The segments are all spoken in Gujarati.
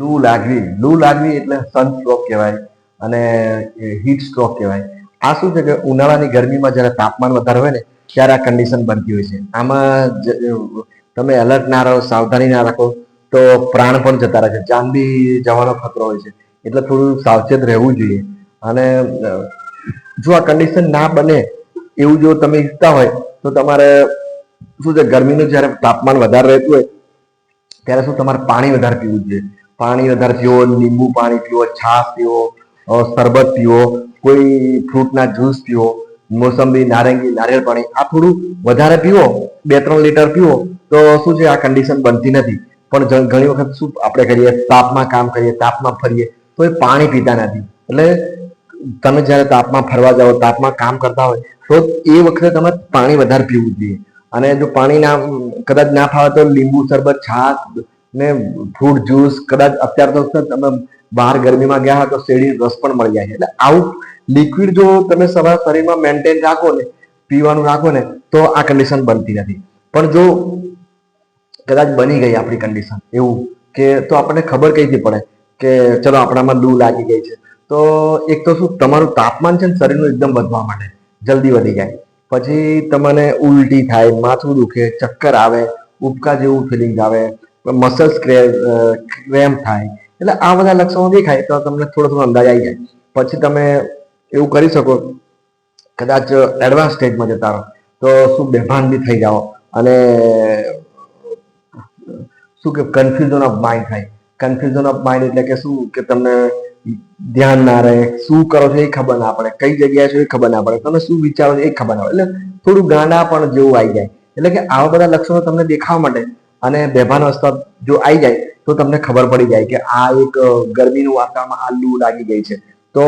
લૂ લાગવી લૂ લાગવી એટલે સનસ્ટ્રોક કહેવાય અને હીટ સ્ટ્રોક કહેવાય. આ શું છે કે ઉનાળાની ગરમીમાં જ્યારે તાપમાન વધારે હોય ને, ત્યારે આ કન્ડિશન બનતી હોય છે. આમાં તમે એલર્ટ ના રહો, સાવધાની ના રાખો, તો પ્રાણ પણ જતા રહે છે. જાન બી જવાનો ખતરો હોય છે. એટલે થોડું સાવચેત રહેવું જોઈએ. અને, જો આ કન્ડિશન ના બને એવું જો તમે ઈચ્છતા હોય, તો તમારે શું છે, ગરમીનું જ્યારે તાપમાન વધારે રહેતું હોય, ત્યારે શું તમારે પાણી વધારે પીવું જોઈએ? પાણી વધારે પીવો, લીંબુ પાણી પીવો, છાશ પીવો શરબત પીવો, કોઈ ફ્રૂટના જ્યુસ પીવો, મોસંબી, નારંગી, નારિયેળ પાણી, આ થોડું વધારે પીવો બે ત્રણ લીટર પીવો, તો શું છે, આ કન્ડિશન બનતી નથી. પણ ઘણી વખત શું આપણે કરીએ, તાપમાં કામ કરીએ, તાપમાં ફરીએ, તો એ પાણી પીતા નથી. એટલે તમે જ્યારે તાપમાં ફરવા જાઓ, તાપમાં કામ કરતા હોય, તો એ વખતે તમે પાણી વધારે પીવું જોઈએ. અને જો પાણી ના, કદાચ ના ફાવે તો લીંબુ, શરબત, છાશ ને ફ્રૂટ જ્યુસ કદાચ અત્યારે તો તમે બહાર ગરમીમાં ગયા તો શેરડી રસ પણ મળી જાય એટલે આવું લિક્વિડ જો તમે સવાર શરીરમાં મેન્ટેન રાખો ને, પીવાનું રાખો ને, તો આ કન્ડિશન બનતી નથી. પણ જો કદાચ બની ગઈ આપણી કન્ડિશન એવું, કે તો આપણને ખબર કઈથી પડે કે ચલો આપણામાં લૂ લાગી ગઈ છે. તો એક તો શું, તમારું તાપમાન છે ને શરીરનું એકદમ વધવા માટે જલ્દી વધી જાય. પછી તમને ઉલટી થાય, માથું દુખે, ચક્કર આવે ઉબકા જેવું ફિલિંગ આવે મસલ્સ ક્રેમ્પ થાય. એટલે આ બધા લક્ષણો દેખાય તો તમને થોડો થોડો અંદાજ આવી જાય. પછી તમે એવું કરી શકો, કદાચ એડવાન્સ સ્ટેજમાં જતા રહો. તો શું બેભાન બી થઈ જાઓ અને શું કે કન્ફ્યુઝન ઓફ માઇન્ડ થાય. કન્ફ્યુઝન ઓફ માઇન્ડ એટલે કે શું? કે તમને ધ્યાન ના રહે. શું કરો છો એ ખબર ના પડે. કઈ જગ્યાએ છો એ ખબર ના પડે. તમે શું વિચારો છો એ ખબર ના પડે. એટલે થોડું ગાંડા પણ જેવું આવી જાય. એટલે કે આવા બધા લક્ષણો તમને દેખાવા માટે અને બેભાન અવસ્થા જો આવી જાય, તો તમને ખબર પડી જાય કે આ એક ગરમીનું વાતાવરણમાં આ લૂ લાગી ગઈ છે. તો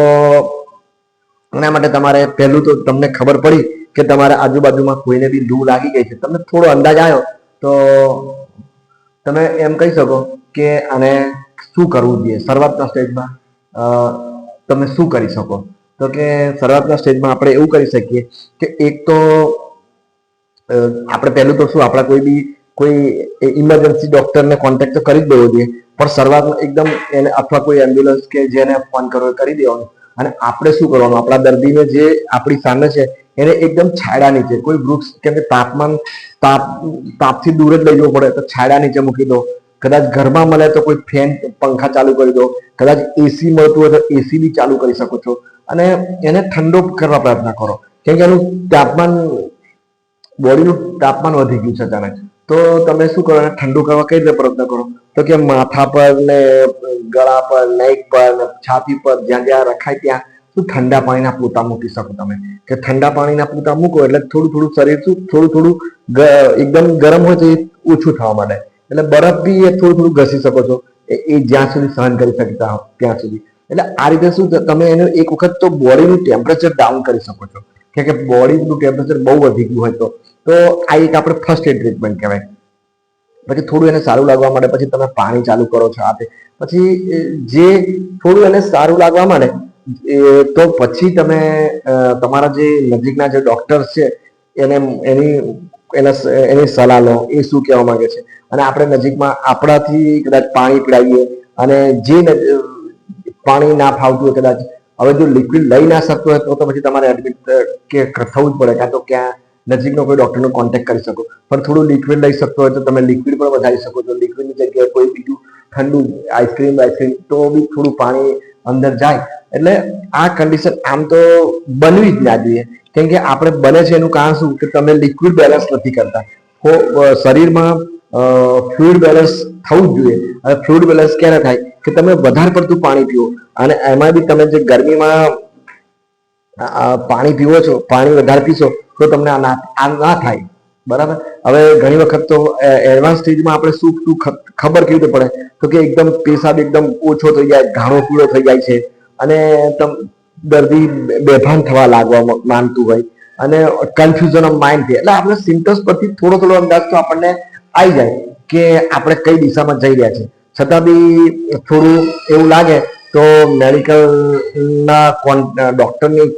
એના માટે તમારે પહેલું તો તમને ખબર પડી કે તમારા આજુબાજુમાં કોઈને બી લૂ લાગી ગઈ છે. તમને થોડો અંદાજ આવ્યો, તો તમે એમ કહી શકો કે આને શું કરવું જોઈએ? શરૂઆતના સ્ટેજમાં તમે શું કરી શકો? તો કે શરૂઆતના સ્ટેજમાં આપણે એવું કરી શકીએ કે એક તો આપણે પહેલું તો શું, આપણા કોઈ બી કોઈ ઇમરજન્સી ડોક્ટરને કોન્ટેક્ટ તો કરી જ દેવો જોઈએ. પણ શરૂઆતમાં એકદમ એને અથવા કોઈ એમ્બ્યુલન્સ કે જેને ફોન કરવો કરી દેવાનો. અને આપણે શું કરવાનું? આપણા દર્દીને જે આપણી સામે છે, એને એકદમ છાયડા નીચે, કોઈ વૃક્ષ કેમ કે તાપમાન, તાપ, તાપથી દૂર જ લઈ જવું પડે, તો છાયડા નીચે મૂકી દો. કદાચ ઘરમાં મળે તો કોઈ ફેન, પંખા ચાલુ કરી દો. કદાચ એસી મળતું હોય તો એસી બી ચાલુ કરી શકો છો. અને એને ઠંડો કરવા પ્રયત્ન કરો. કેમ કે એનું તાપમાન બોડીનું તાપમાન વધી ગયું છે અચાનક. તો તમે શું કરો? ઠંડુ કરવા કઈ રીતે પ્રયત્ન કરો? તો કે માથા પર ને ગળા પર નેક પર ને છાતી પર જ્યાં જ્યાં રખાય ત્યાં શું ઠંડા પાણીના પોતા મૂકી શકો તમે? કે ઠંડા પાણીના પોતા મૂકો એટલે થોડું થોડું શરીર શું થોડું થોડું એકદમ ગરમ હોય તો એ ઓછું થવા માંડે. એટલે બરફ બી એ થોડું થોડું ઘસી શકો છો. એ જ્યાં સુધી સહન કરી શકતા હો, ત્યાં સુધી. એટલે આ રીતે શું તમે એનું એક વખત તો બોડીનું ટેમ્પરેચર ડાઉન કરી શકો છો. કે કે બોડીનું ટેમ્પરેચર બહુ વધી ગયું હોય તો. તો આ એક આપણે ફર્સ્ટ એડ ટ્રીટમેન્ટ કહેવાય. પછી થોડું એને સારું લાગવા માટે પછી તમે પાણી ચાલુ કરો છો આપે પછી જે થોડું એને સારું લાગવા માંડે તો પછી તમે તમારા જે નજીકના જે ડોક્ટર્સ છે, એને, એની, એના, એની સલાહ લો, એ શું કહેવા માંગે છે. અને આપણે નજીકમાં આપણાથી કદાચ પાણી પીડાવીએ અને જે પાણી ના ફાવતું હોય કદાચ હવે જો લિક્વિડ લઈ ના શકતો હોય તો પછી તમારે એડમિટ કે થવું જ પડે. કાં તો ક્યાં નજીકનો કોઈ ડોક્ટરનો કોન્ટેક્ટ કરી શકો. પણ થોડું લિક્વિડ લઈ શકતો હોય તો તમે લિક્વિડ પણ વધારી શકો છો. લિક્વિડની જગ્યાએ કોઈ બીજું ઠંડુ આઈસ્ક્રીમ આઈસ્ક્રીમ તો બી થોડું પાણી અંદર જાય. એટલે આ કન્ડિશન આમ તો બનવી જ ના જોઈએ. કેમ કે આપણે બને છે એનું કારણ શું? કે તમે લિક્વિડ બેલેન્સ નથી કરતા. શરીરમાં ફ્લુઇડ બેલેન્સ થવું જ જોઈએ. હવે ફ્લુઇડ બેલેન્સ ક્યારે થાય? કે તમે વધારે પડતું પાણી પીવો અને એમાં બી તમે જે ગરમીમાં પાણી પીવો છો, પાણી વધારે પીશો, તો તમને આ ના આ ના થાય. બરાબર? હવે ઘણી વખત તો એડવાન્સ સ્ટેજમાં આપણે શું શું ખબર કેવી રીતે પડે? તો કે એકદમ પેશાબ એકદમ ઓછો થઈ જાય ઘાણો પીળો થઈ જાય છે. અને તમ, દર્દી બેભાન થવા લાગવા માનતું હોય. અને કન્ફ્યુઝન ઓફ માઇન્ડ છે એટલે આપણે સિમ્ટમ્સ પરથી થોડો થોડો અંદાજ તો આપણને આવી જાય કે આપણે કઈ દિશામાં જઈ રહ્યા છે છતાં બી થોડું એવું લાગે તો મેડિકલના ડોક્ટરની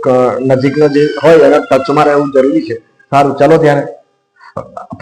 નજીકનો જે હોય એના ટચમાં રહેવું જરૂરી છે. સારું, ચલો ત્યારે.